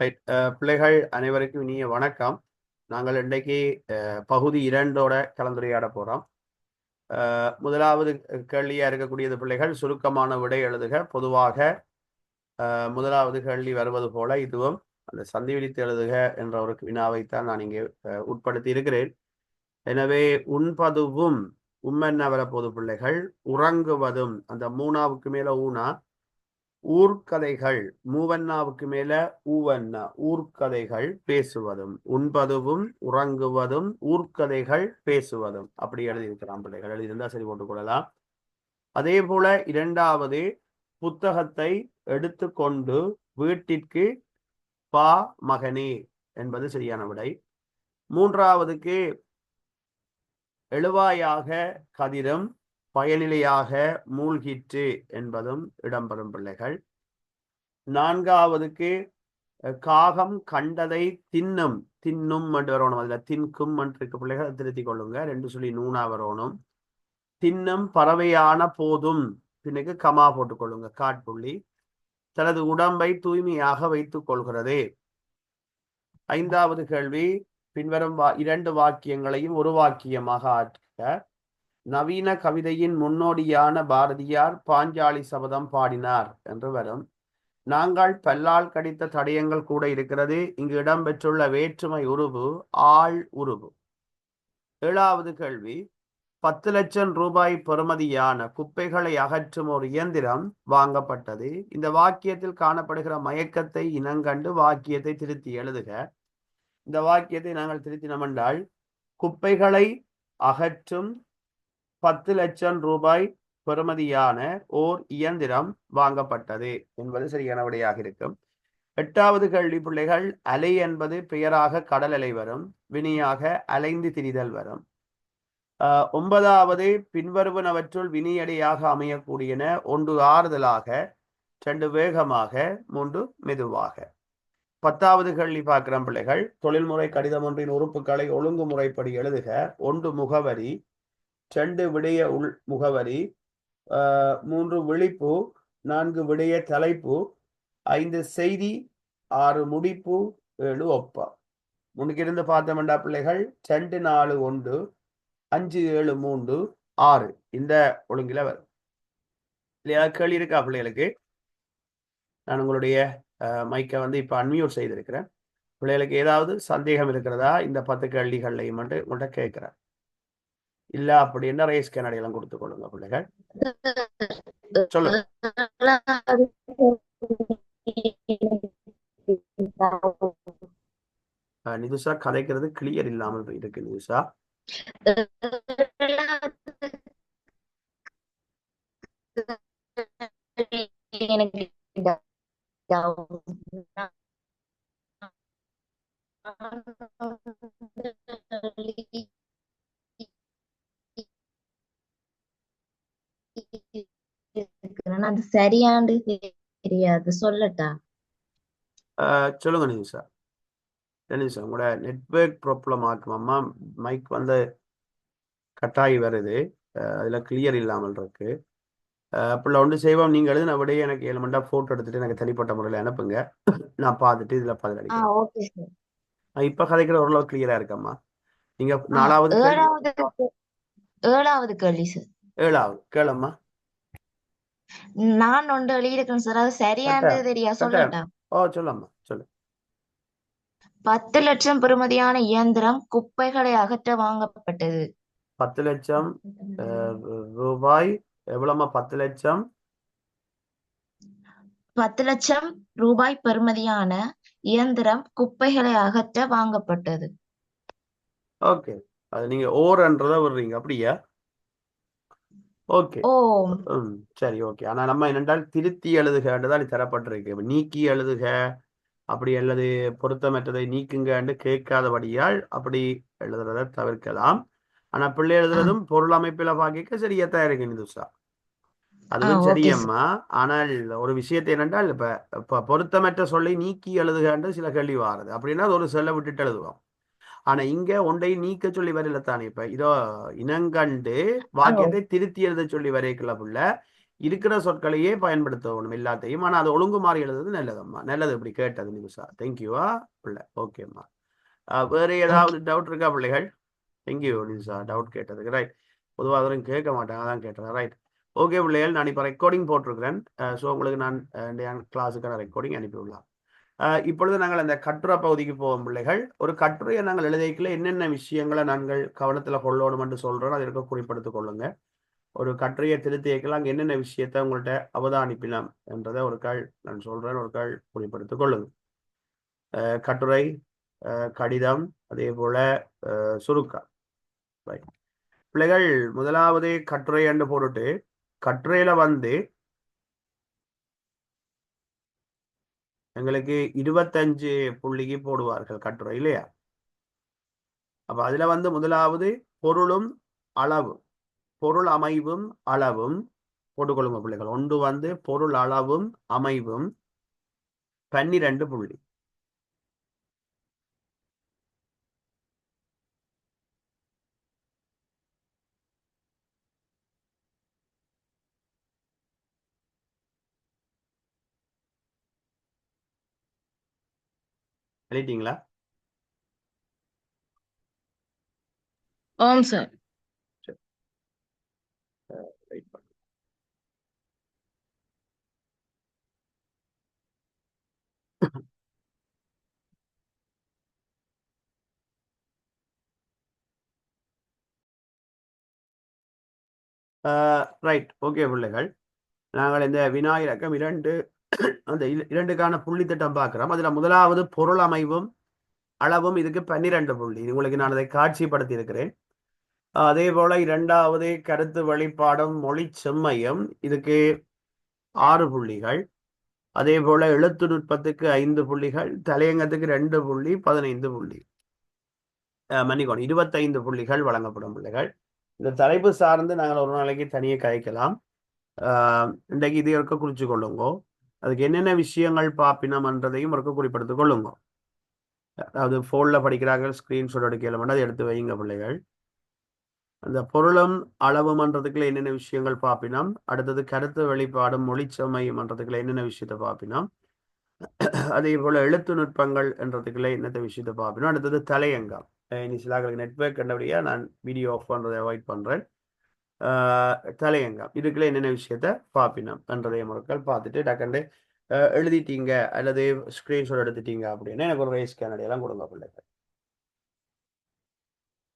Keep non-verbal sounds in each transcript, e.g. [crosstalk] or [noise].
Right uh, பிள்ளைகள் அனைவருக்கும் இனிய வணக்கம். நாங்கள் இன்றைக்கு பகுதி இரண்டோட கலந்துரையாட போகிறோம் முதலாவது கேள்வியாக இருக்கக்கூடியது பிள்ளைகள் சுருக்கமான விடை எழுதுக. பொதுவாக முதலாவது கேள்வி வருவது போல இதுவும் அந்த சந்தி விழித்து எழுதுக என்ற ஒரு வினாவைத்தான் நான் இங்கே உட்படுத்தி இருக்கிறேன் எனவே உண்பதுவும் உம்மென்ன வரப்போது பிள்ளைகள்? உறங்குவதும் அந்த மூணாவுக்கு மேலே ஊனா ஊர்க்கதைகள் மூவண்ணாவுக்கு மேல ஊவண்ணா ஊர்க்கதைகள் பேசுவதும் உண்பதுவும் உறங்குவதும் ஊர்க்கதைகள் பேசுவதும். அப்படி எழுதியிருக்கிறான் பிள்ளைகள். எழுதியிருந்தா சரி போட்டுக் கொள்ளலாம். அதே போல இரண்டாவது புத்தகத்தை எடுத்துக்கொண்டு வீட்டிற்கு பா மகனே என்பது சரியான விடை. மூன்றாவதுக்கு எழுவாயாக கதிரும் பயனிலையாக மூழ்கிற்று என்பதும் இடம்பெறும் பிள்ளைகள். நான்காவதுக்கு காகம் கண்டதை தின்னும் தின்னும் என்று வரணும் அதுல தின்கும் என்று பிள்ளைகள் திருத்தி கொள்ளுங்க. ரெண்டு சொல்லி நூனா வரணும். தின்னும் பறவையான போதும். பின்னுக்கு கமா போட்டுக்கொள்ளுங்க காட்புள்ளி. தனது உடம்பை தூய்மையாக வைத்துக் கொள்கிறது. ஐந்தாவது கேள்வி பின்வரும் வா இரண்டு வாக்கியங்களையும் ஒரு வாக்கியமாக ஆற்ற நவீன கவிதையின் முன்னோடியான பாரதியார் பாஞ்சாலி சபதம் பாடினார் என்று வரும். நாங்கள் பல்லால் கடித்த தடயங்கள் கூட இருக்கிறது. இங்கு இடம்பெற்றுள்ள வேற்றுமை உருவு ஆள் உருவு ஏழாவது கேள்வி. பத்து லட்சம் ரூபாய் பெறுமதியான குப்பைகளை அகற்றும் ஒரு இயந்திரம் வாங்கப்பட்டது. இந்த வாக்கியத்தில் காணப்படுகிற மயக்கத்தை இனங்கண்டு வாக்கியத்தை திருத்தி எழுதுக. இந்த வாக்கியத்தை நாங்கள் திருத்தினோம் என்றால் குப்பைகளை அகற்றும் பத்து லட்சம் ரூபாய் பெறுமதியான ஓர் இயந்திரம் வாங்கப்பட்டது. என்பது சரியான விடையாக இருக்கும். எட்டாவது கேள்வி பிள்ளைகள் அலை என்பது பெயராக கடல் அலை வரும் வினியாக அலைந்து திரிதல் வரும். ஆஹ் ஒன்பதாவது பின்வருவனவற்றுள் வினியடையாக அமையக்கூடியன ஒன்று ஆறுதலாக ரெண்டு வேகமாக மூன்று மெதுவாக. பத்தாவது கேள்வி பார்க்கிறோம் பிள்ளைகள் தொழில்முறை கடிதம் ஒன்றின் உறுப்புகளை ஒழுங்குமுறைப்படி எழுதுக ஒன்று முகவரி ரெண்டு விடய உள் முகவரி ஆஹ் மூன்று விழிப்பு நான்கு விடய தலைப்பு ஐந்து செய்தி ஆறு முடிப்பு ஏழு ஒப்பா முன்னிருந்து பார்த்தோம்டா பிள்ளைகள் ரெண்டு நாலு ஒன்று அஞ்சு ஏழு மூன்று ஆறு. இந்த ஒழுங்கில் வரும். இல்லையா? கேள்வி இருக்கா பிள்ளைகளுக்கு? நான் உங்களுடைய மைக்கை வந்து இப்போ அன்மியூட் செய்திருக்கிறேன். பிள்ளைகளுக்கு ஏதாவது சந்தேகம் இருக்கிறதா? இந்த பத்து கேள்விகள்லையும் மட்டும் உங்கள்கிட்ட கேட்குறேன். இல்ல அப்படின்னா கண்ணாடி எல்லாம் கொடுத்து கொள்ளுங்க பிள்ளைகள்? சொல்லுங்க. நிதுஷா கதைக்கிறது கிளியர் இல்லாமல் இருக்கு நிதுஷா. எனக்கு அது சரியாண்டு தெரியாது. சொல்லட்டா? சொல்லுங்க இல்ல நிதுஷா உங்களோட நெட்வொர்க் ப்ராப்ளம் ஆக்குமாம்மா மைக் வந்து கட்டாயி வருது. அதுல கிளியர் இல்லாமல் இருக்கு. அஹ், அப்படில ஒன்று செய்வோம் நீங்க எழுதின விடையே எனக்கு ஏழு மண்டா போட்டோ எடுத்துட்டு எனக்கு தனிப்பட்ட முறையில் அனுப்புங்க. நான் பார்த்துட்டு இதுல பதில் அஹ், இப்ப கதைக்கிற ஓரளவு கிளியரா இருக்கம்மா. நீங்க நாலாவது ஏழாவது கேள்வி. சார் ஏழாவது கேளம்மா. நான் ஒன்று எழுதியிருக்கேன் சார். அது சரியானது தெரியா? சொல்லட்டா? ஓ சொல்லம்மா சொல்லு. பத்து லட்சம் பெறுமதியான இயந்திரம் குப்பைகளை அகற்ற வாங்கப்பட்டது. பத்து லட்சம் ரூபாய் எவ்வளவுமா பத்து லட்சம். பத்து லட்சம் ரூபாய் பெறுமதியான இயந்திரம் குப்பைகளை அகற்ற வாங்கப்பட்டது. ஓகே. அது நீங்க ஓர்ன்றதை விடுறீங்க. அப்படியா? ஓகே. ஓ. ம் சரி ஓகே. ஆனா நம்ம என்னென்றால் திருத்தி எழுதுகன்றதான் தரப்பட்டிருக்கு. இப்ப நீக்கி எழுதுக அப்படி அல்லது பொருத்தமற்றதை நீக்குங்கன்னு கேட்காதபடியால் அப்படி எழுதுறதை தவிர்க்கலாம். ஆனா பிள்ளை எழுதுறதும் பொருள் அமைப்பில பாக்கிக்க சரியாத்தான் இருக்கு நிதுஷா அதுவும் சரியம்மா. ஆனால் ஒரு விஷயத்தை என்னென்றால் இப்ப இப்ப பொருத்தமற்ற சொல்லை நீக்கி எழுதுகன்று சில கேள்வி வாருது. அப்படின்னா அது ஒரு சொல்ல விட்டுட்டு எழுதுவோம். ஆனா இங்க ஒன்றை நீக்க சொல்லி வரல தானே இப்ப. இதோ இனங்கண்டு வாக்கியத்தை திருத்தி எழுத சொல்லி வரைக்கல புள்ள இருக்கிற சொற்களையே பயன்படுத்தணும் எல்லாத்தையும் ஆனா அது ஒழுங்கு மாறி எழுதுறது நல்லதம்மா. நல்லது இப்படி கேட்டது நிமிஷா. தேங்க்யூவா பிள்ளை. ஓகேம்மா வேற ஏதாவது டவுட் இருக்கா பிள்ளைகள்? தேங்க்யூ நிமிஷா டவுட் கேட்டதுக்கு. ரைட் பொதுவாக அதெல்லாம் கேட்க மாட்டாங்க அதான் கேட்டேன். ரைட் ஓகே பிள்ளைகள் நான் இப்போ ரெக்கார்டிங் போட்டிருக்கிறேன். ஸோ உங்களுக்கு நான் கிளாஸுக்கான ரெக்கார்டிங் அனுப்பிவிடலாம். அஹ் இப்பொழுது நாங்கள் அந்த கட்டுரை பகுதிக்கு போவோம் பிள்ளைகள். ஒரு கட்டுரையை நாங்கள் எழுதிக்கல என்னென்ன விஷயங்களை நாங்கள் கவனத்தில் கொள்ளணும் என்று சொல்கிறோம் அதற்கு குறிப்பிடுத்துக் குறிப்படுத்திக் கொள்ளுங்க. ஒரு கட்டுரையை திருத்தி வைக்கலாம். அங்கே என்னென்ன விஷயத்தை உங்கள்கிட்ட அவதானிப்பினம் என்றதை ஒரு கால் நான் சொல்கிறேன் ஒரு கால் குறிப்படுத்திக் கொள்ளுங்க. கட்டுரை கடிதம் அதே போல அஹ் சுருக்கம் ரைட் பிள்ளைகள் முதலாவது கட்டுரை என்று போட்டுட்டு கட்டுரையில வந்து எங்களுக்கு இருபத்தஞ்சு புள்ளிக்கு போடுவார்கள் கட்டுரை இல்லையா? அப்ப அதுல வந்து முதலாவது பொருளும் அளவும் பொருள் அமைவும் அளவும் போட்டுக்கொள்ளுங்க பிள்ளைகள். ஒன்று வந்து பொருள் அளவும் அமைவும் பன்னிரண்டு புள்ளி. எழுதிட்டீங்களா? ஆம் சார். வெயிட் பண்ணு. ரைட் ஓகே பிள்ளைகள். நாங்கள் இந்த வினாயிரக்கம் இரண்டு அந்த இரண்டுக்கான புள்ளி திட்டம் பார்க்கிறோம். அதுல முதலாவது பொருள் அமைவும் அளவும் இதுக்கு பன்னிரண்டு புள்ளி. இது உங்களுக்கு நான் அதை காட்சிப்படுத்தி இருக்கிறேன் அதே போல இரண்டாவது கருத்து வெளிப்பாடும் மொழி செம்மையும் இதுக்கு ஆறு புள்ளிகள். அதே போல எழுத்து நுட்பத்துக்கு ஐந்து புள்ளிகள் தலையங்கத்துக்கு ரெண்டு புள்ளி பதினைந்து புள்ளி. அஹ் மன்னிக்கணும் இருபத்தைந்து புள்ளிகள் வழங்கப்படும் பிள்ளைகள். இந்த தலைப்பு சார்ந்து நாங்கள் ஒரு நாளைக்கு தனியே கழிக்கலாம். ஆஹ் இன்றைக்கு இது இருக்க குறிச்சு கொள்ளுங்கோ. அதுக்கு என்னென்ன விஷயங்கள் பாப்பினம்ன்றதையும் இருக்க குறிப்படுத்திக் கொள்ளுங்க. அதாவது ஃபோனில் படிக்கிறார்கள் ஸ்க்ரீன்ஷாட் எடுக்கலாம் அதை எடுத்து வைங்க பிள்ளைகள். அந்த பொருளும் அளவுமன்றதுக்குள்ள என்னென்ன விஷயங்கள் பார்ப்பினோம் அடுத்தது கருத்து வெளிப்பாடும் மொழிச்சமையம்ன்றதுக்குள்ள என்னென்ன விஷயத்தை பார்ப்பினோம் அதே போல எழுத்து நுட்பங்கள் என்றதுக்குள்ள என்னத்த விஷயத்தை பார்ப்பினோம் அடுத்தது தலையங்கம். இனி சிலாக்களுக்கு நெட்ஒர்க் கண்டபடியாக நான் வீடியோ ஆஃப் பண்ணுறதை அவாய்ட் பண்ணுறேன் தலையங்கம். இதுக்குள்ள என்னென்ன விஷயத்த பார்ப்பினோம்? என்றதை முறக்கள் பார்த்துட்டு டக்கண்டு எழுதிட்டீங்க அல்லது ஸ்க்ரீன்ஷாட் எடுத்துட்டீங்க அப்படின்னா எனக்கு ஒரு ரேஸ் கேனடியெல்லாம் கொடுங்க பிள்ளைங்க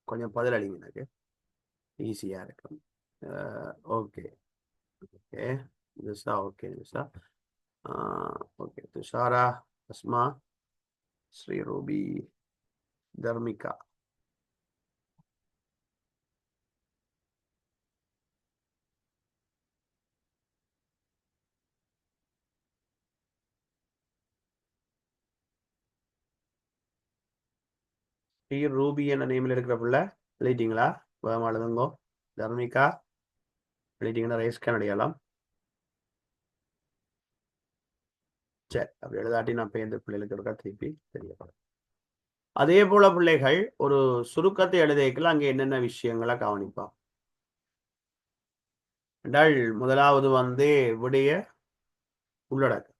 கொஞ்சம் பதில் அளிங்க எனக்கு. ஈஸியாக இருக்கும். Okay okay Nisha okay Nisha okay Thushara Asma Sri Rubi Dharmika. Sri Rubi என்ற நேமில் இருக்கிற பிள்ளை எழுதிட்டீங்களா? வேகமாக எழுதுங்கோ தர்மிகா. எழுதிட்டீங்கன்னா ரைஸ் கேன் அடையாளம் சரி அப்படி எழுதாட்டி நான் பேருந்து பிள்ளைகளுக்கு இருக்கா திருப்பி தெரியப்படும் அதே போல பிள்ளைகள் ஒரு சுருக்கத்தை எழுதிக்கல அங்கே என்னென்ன விஷயங்களை கவனிப்பான் டல் முதலாவது வந்து விடைய உள்ளடக்கம்.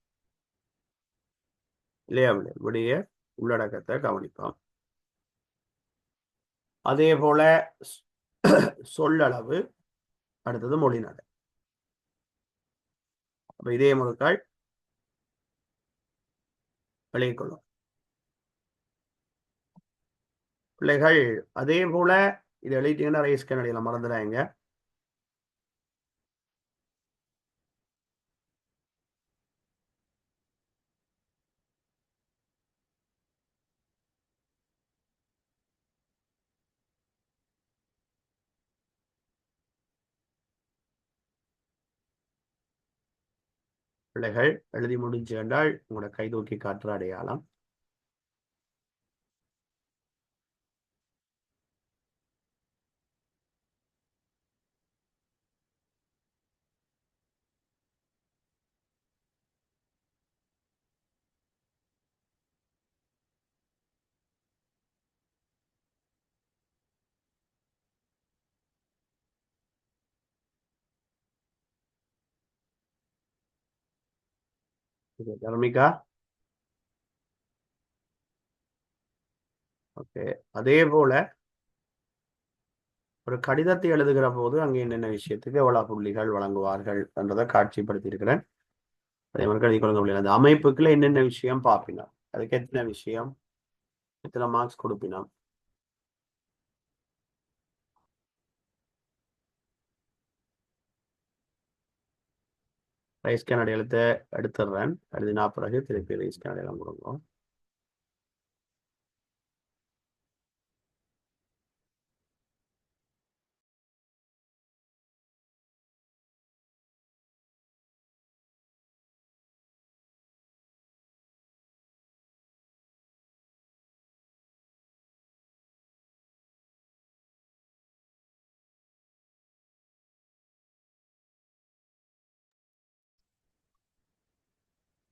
இல்லையா விடிய? விடைய உள்ளடக்கத்தை கவனிப்பான் அதே போல [coughs] சொல்லளவு அடுத்தது மொழிநடை அப்ப இதே முழுக்கள் விளைவிக்கொள்ளும் பிள்ளைகள் அதே போல இது எழுதிட்டீங்கன்னா ரைஸ்கன் கனடியில் மறந்துடாங்க பிள்ளைகள் எழுதி முடிஞ்சு என்றால் உங்களோட கைதூக்கி காட்டுற அடையாளம். தர்மிகா? ஓகே. அதே போல ஒரு கடிதத்தை எழுதுகிற போது அங்கே என்னென்ன விஷயத்துக்கு எவ்வளவு புள்ளிகள் வழங்குவார்கள் என்றதை காட்சிப்படுத்தி இருக்கிறேன் அதே மாதிரி எழுதி கொடுக்க முடியல அந்த அமைப்புக்குள்ள என்னென்ன விஷயம் பார்ப்பினோம் அதுக்கு எத்தனை விஷயம்? எத்தனை மார்க்ஸ் கொடுப்பினோம் ரைஸ் கேன் அடையாளத்தை எடுத்துடுறேன். எழுதினா பிறகு திருப்பி ரைஸ் கேன் அடையாளம் கொடுங்க.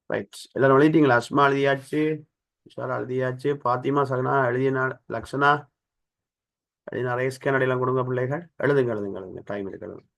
ரைட் எல்லாரும் எழுதிட்டீங்களா? அஸ்மா எழுதியாச்சு உஷாரா எழுதியாச்சு. பாத்திமா சகனா எழுதினா லக்ஷனா? எழுதினா ரேஸ்கேன் அடையெல்லாம் கொடுங்க பிள்ளைகள். எழுதுங்க எழுதுங்க எழுதுங்க. டைம் இருக்கு எழுதுங்க.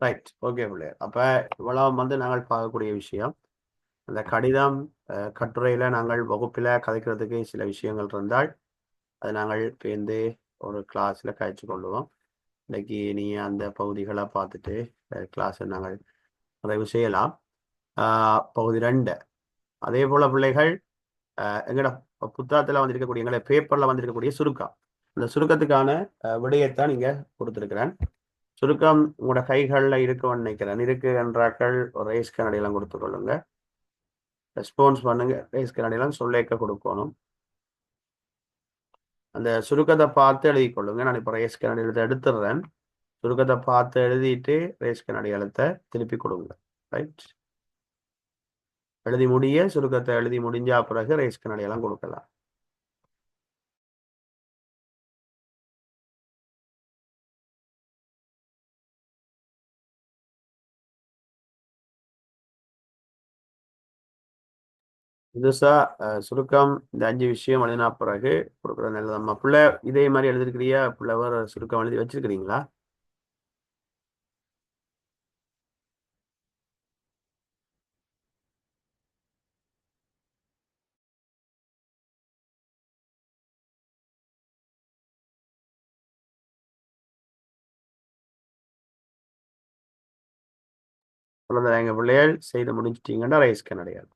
ரைட் ஓகே பிள்ளையர் அப்ப இவ்வளவு வந்து நாங்கள் பார்க்கக்கூடிய விஷயம். அந்த கடிதம் கட்டுரையில நாங்கள் வகுப்பில கதைக்கிறதுக்கு சில விஷயங்கள் இருந்தால் அது நாங்கள் பேர்ந்து ஒரு கிளாஸ்ல கழிச்சு கொள்ளுவோம். இன்னைக்கு நீ அந்த பகுதிகளை பார்த்துட்டு கிளாஸை நாங்கள் நிறைவு செய்யலாம். பகுதி ரெண்டு. அதே போல பிள்ளைகள் ஆஹ், எங்கட புத்தகத்துல வந்திருக்கக்கூடிய எங்களை பேப்பர்ல வந்திருக்கக்கூடிய சுருக்கம். அந்த சுருக்கத்துக்கான ஆஹ், விடயத்தை நீங்க கொடுத்துருக்கிறேன். சுருக்கம் உங்களோட கைகளில் இருக்குன்னு நினைக்கிறேன். இருக்கு என்றாக்கள் ஒரு ரைஸ் கனடியெல்லாம் கொடுத்து கொள்ளுங்க. ரெஸ்பான்ஸ் பண்ணுங்க. ரைஸ் கண்ணாடியெல்லாம் சொல்லேக்க கொடுக்கணும். அந்த சுருக்கத்தை பார்த்து எழுதி கொள்ளுங்க. நான் இப்போ ரேஸ் கனடி எழுத எடுத்துடுறேன் சுருக்கத்தை பார்த்து எழுதிட்டு ரேஸ் கண்ணாடி எழுத்த திருப்பி கொடுங்க. ரைட் எழுதி முடிய சுருக்கத்தை எழுதி முடிஞ்சா பிறகு ரேஸ் கண்ணாடியெல்லாம் எல்லாம் கொடுக்கலாம். புதுசா சுருக்கம் இந்த அஞ்சு விஷயம் எழுதினா பிறகு கொடுக்குறது நல்லதம்மா பிள்ளை இதே மாதிரி எழுதிருக்கிறியா? பிள்ளைவர் சுருக்கம் எழுதி வச்சிருக்கிறீங்களா? குழந்தை எங்க பிள்ளைகள் செய்து முடிஞ்சிட்டீங்கன்னா ரைஸ் கனடியாது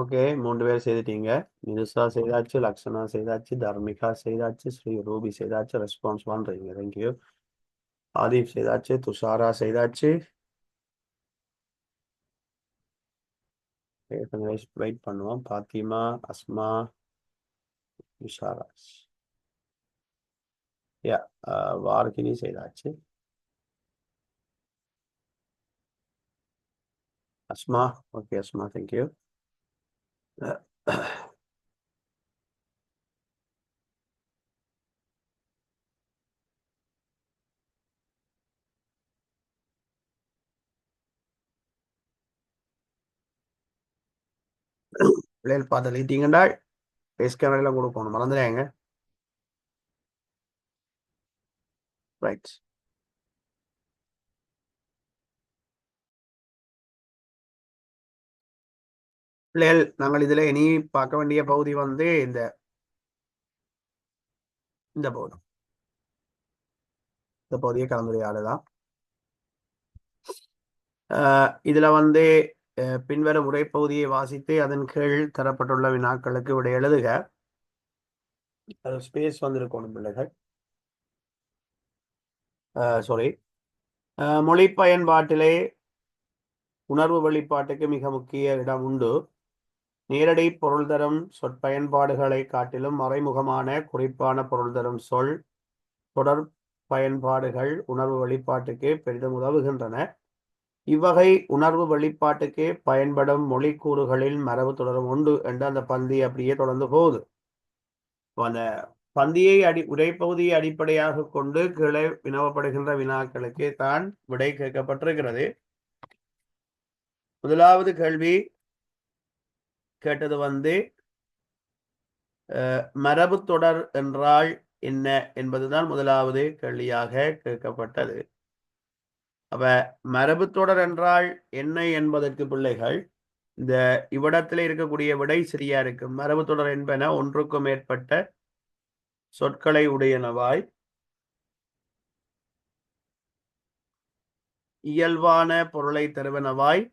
ஓகே மூன்று பேர் செய்துட்டீங்க. மினுசா செய்தாச்சு லக்ஷனா செய்தாச்சு தர்மிகா செய்தாச்சு ஸ்ரீ ரூபி செய்தாச்சு ரெஸ்பான்ஸ் பண்றீங்க. தேங்க்யூ ஆதிப் செய்தாச்சு துஷாரா செய்தாச்சு. வெயிட் பண்ணுவோம். பாத்திமா அஸ்மா துஷாரா. யா வார்கினி செய்தாச்சு. Asma okay Asma thank you [coughs] பிள்ளைகள் பார்த்து எழுதிட்டீங்கடா ஃபேஸ் கேமராலாம் கொடுக்கணும் மறந்துடாங்க ரைட் பிள்ளைகள் நாங்கள் இதுல இனி பார்க்க வேண்டிய பகுதி வந்து இந்த இந்த பகுதி. இந்த பகுதியை கலந்துரையாடுதான் இதுல வந்து அஹ், பின்வரும் உரைப்பகுதியை வாசித்து அதன் கீழ் தரப்பட்டுள்ள வினாக்களுக்கு விட எழுதுக. அது ஸ்பேஸ் வந்திருக்கணும் பிள்ளைகள். சாரி மொழி பயன்பாட்டிலே உணர்வு வெளிப்பாட்டுக்கு மிக முக்கிய இடம் உண்டு. நேரடி பொருள் தரும் சொற்பயன்பாடுகளை காட்டிலும் மறைமுகமான குறிப்பான பொருள் தரும் சொல் தொடர் பயன்பாடுகள் உணர்வு வெளிப்பாட்டுக்கு பெரிதும் உதவுகின்றன. இவ்வகை உணர்வு வெளிப்பாட்டுக்கு பயன்படும் மொழி கூறுகளில் மரபு தொடரும் உண்டு என்று அந்த பந்தி அப்படியே தொடர்ந்து போகுது. அந்த பந்தியை அடி உரைப்பகுதியை அடிப்படையாக கொண்டு கீழே வினவப்படுகின்ற வினாக்களுக்கு தான் விடை கேட்கப்பட்டிருக்கிறது. முதலாவது கேள்வி கேட்டது வந்து மரபு தொடர் என்றால் என்ன என்பதுதான் முதலாவது கேள்வியாக கேட்கப்பட்டது. அப்ப மரபு தொடர் என்றால் என்ன என்பதற்கு பிள்ளைகள் இந்த இவ்விடத்தில் இருக்கக்கூடிய விடை சரியா இருக்கு? மரபு தொடர் என்பன ஒன்றுக்கும் மேற்பட்ட சொற்களை உடையனவாய் இயல்பான பொருளை தருவனவாய்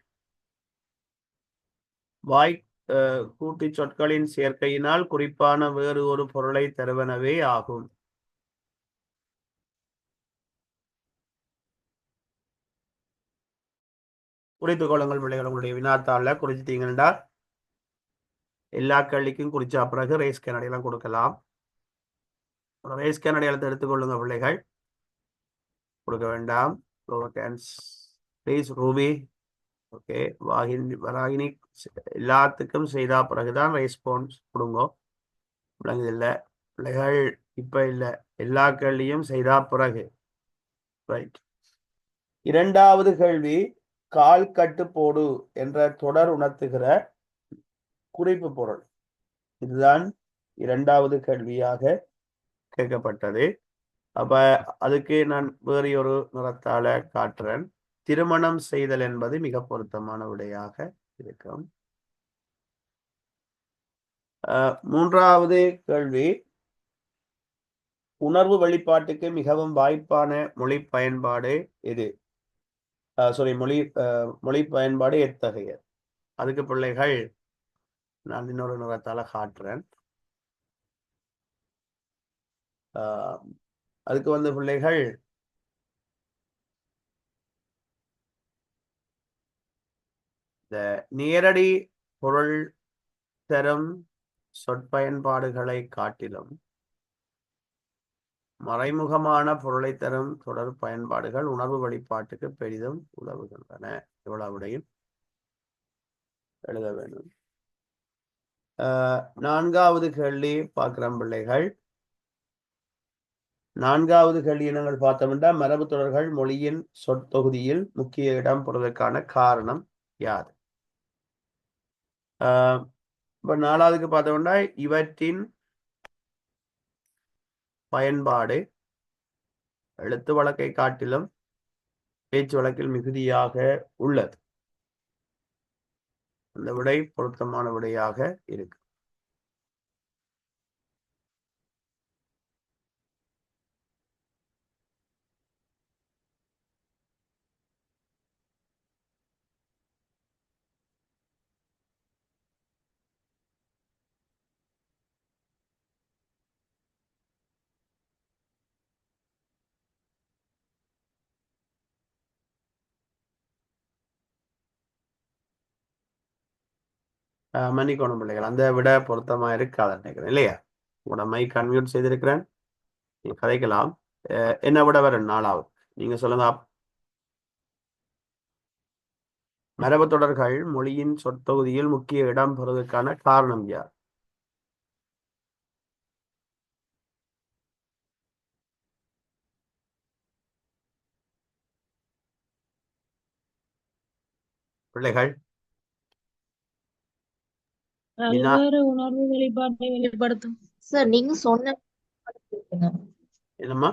வாய் அஹ், கூட்டுச் சொற்களின் சேர்க்கையினால் குறிப்பான வேறு ஒரு பொருளை தருவனவே ஆகும். குறித்து கொள்ளுங்கள் பிள்ளைகள் உங்களுடைய வினாத்தாள குறிச்சிட்டீங்கன்னா எல்லா கள்ளிக்கும் குறிச்சா பிறகு ரேஸ் கேனடியெல்லாம் கொடுக்கலாம். ரேஸ் கேனடியலத்தை எடுத்துக்கொள்ளுங்க பிள்ளைகள். கொடுக்க வேண்டாம். Please Ruby okay. Vagini Varagini எல்லாத்துக்கும் செய்தா பிறகுதான் ரெஸ்பான்ஸ் கொடுங்க. விளங்குது இல்லை. பிள்ளைகள் இப்போ இல்லை. எல்லா கேள்வியும் செய்தா பிறகு. ரைட் இரண்டாவது கேள்வி கால் கட்டு போடு என்ற தொடர் உணர்த்துகிற குறிப்பு பொருள். இதுதான் இரண்டாவது கேள்வியாக கேட்கப்பட்டது. அப்ப அதுக்கு நான் வேறு ஒரு நிறத்தால காட்டுறேன். திருமணம் செய்தல் என்பது மிக பொருத்தமான விடையாக இருக்கும். மூன்றாவது கேள்வி. உணர்வு வெளிப்பாட்டுக்கு மிகவும் வாய்ப்பான மொழி பயன்பாடு எது? சாரி மொழி அஹ், மொழி பயன்பாடு எத்தகைய? அதுக்கு பிள்ளைகள் நான் இன்னொரு நிறத்தால காட்டுறேன். அதுக்கு வந்து பிள்ளைகள் இந்த நேரடி பொருள் தரும் சொற்பயன்பாடுகளை காட்டிலும் மறைமுகமான பொருளை தரும் தொடர் பயன்பாடுகள் உணர்வு வழிபாட்டுக்கு பெரிதும் உதவுகின்றன. இவ்வளவுடையும் எழுத வேண்டும். ஆஹ் நான்காவது கேள்வி பார்க்கிறோம் பிள்ளைகள். நான்காவது கேள்வி நாங்கள் பார்த்தோம்னா மரபு தொடர்கள் மொழியின் சொற்தொகுதியில் முக்கிய இடம் பெறுவதற்கான காரணம் யாது இப்ப நாலாவதுக்கு பார்த்தோம்னா இவற்றின் பயன்பாடு எழுத்து வழக்கை காட்டிலும் பேச்சு வழக்கில் மிகுதியாக உள்ளது. அந்த விடை பொருத்தமான விடையாக இருக்கு. மன்னிக்கணும் பிள்ளைகள். அந்த விட பொருத்தமா இருக்காது நினைக்கிறேன் இல்லையா? உடமை கன்வியூட் கன்மியூட் செய்திருக்கிறேன். நீங்க கதைக்கலாம். அஹ், என்ன விட வர நாளாகும் நீங்க சொல்லுங்க. மரபு தொடர்கள் மொழியின் சொற்தொகுதியில் முக்கிய இடம் பெறுவதற்கான காரணம் யார்? பிள்ளைகள் பல்வேறு உணர்வு வெளிப்பாட்டை வெளிப்படுத்தும். சார் நீங்க சொன்ன என்னம்மா?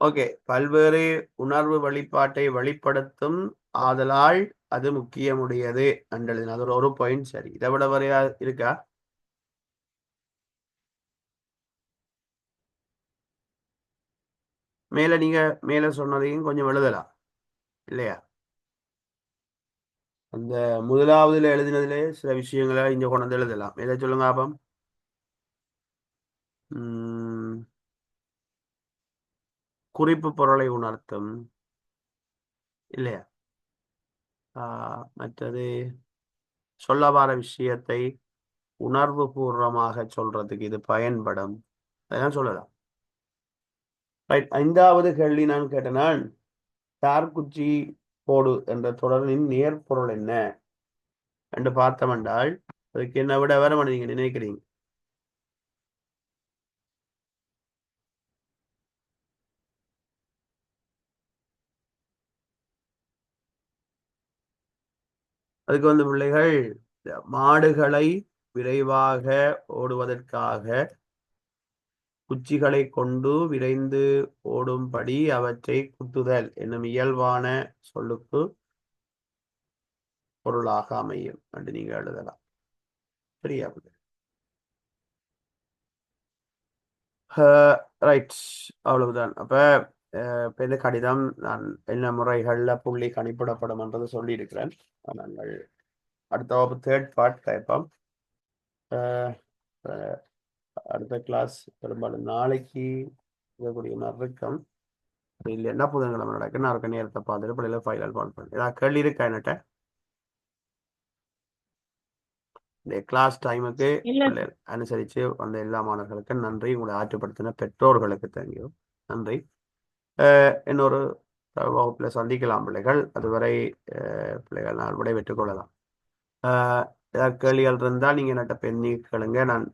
ஓகே பல்வேறு உணர்வு வெளிப்பாட்டை வெளிப்படுத்தும் ஆதலால் அது முக்கியமுடையது என்றது அது ஒரு ஒரு பாயிண்ட் சரி. இதை விட வரையா இருக்கா? மேல நீங்க மேல சொன்னதையும் கொஞ்சம் எழுதலாம். இல்லையா? அந்த முதலாவதுல எழுதினதுல சில விஷயங்களை இங்க கொண்டு வந்து எழுதலாம். எதை சொல்லுங்க ஆபம்? உம் குறிப்பு பொருளை உணர்த்தும். இல்லையா? ஆஹ் மற்றது சொல்ல வர விஷயத்தை உணர்வு பூர்வமாக சொல்றதுக்கு இது பயன்படும். அதெல்லாம் சொல்லலாம். ரைட் ஐந்தாவது கேள்வி நான் கேட்டனால் தார்குச்சி போடு என்ற தொடரின் நேர்பொருள் என்ன? என்று பார்த்தோம் என்றால் அதுக்கு என்ன விட வேற நீங்க நினைக்கிறீங்க? அதுக்கு வந்து பிள்ளைகள் மாடுகளை விரைவாக ஓடுவதற்காக குச்சிகளை கொண்டு விரைந்து ஓடும்படி அவற்றை குத்துதல் என்னும் இயல்பான சொல்லுக்கு பொருளாக அமையும் என்று நீங்க எழுதலாம். சரியா ரைட். அவ்வளவுதான். அப்ப அஹ், இப்ப இந்த கடிதம் நான் என்ன முறைகள்ல புள்ளி கணிப்பிடப்படும் என்றது சொல்லி இருக்கிறேன் நாங்கள் அடுத்த வகுப்பு தேர்ட் பார்ட் கேட்போம். அஹ், அஹ், அடுத்த கிளாஸ் பெரும்பாலும் நாளைக்கு இருக்கக்கூடிய மாதிரி இருக்கும் அப்படி இல்லைன்னா புதன்கிழமை நடக்கு நான் இருக்க நேரத்தை பார்த்துட்டு பிள்ளைல ஃபைனல் பான் பண்ணேன் ஏதாவது கேள்வி இருக்கா என்கிட்ட இந்த கிளாஸ் டைமுக்கு இல்ல. அனுசரித்து வந்த எல்லா மாணவர்களுக்கு நன்றி. உங்களை ஆற்றுப்படுத்தின பெற்றோர்களுக்கு தேங்க்யூ நன்றி. இன்னொரு வகுப்பில் சந்திக்கலாம் பிள்ளைகள். அதுவரை பிள்ளைகள் நான் விடைபெற்றுக் கொள்ளலாம். அஹ், ஏதாவது கேள்விகள் இருந்தால் நீங்கள் என்கிட்ட பெண்ணி கேளுங்க. நான்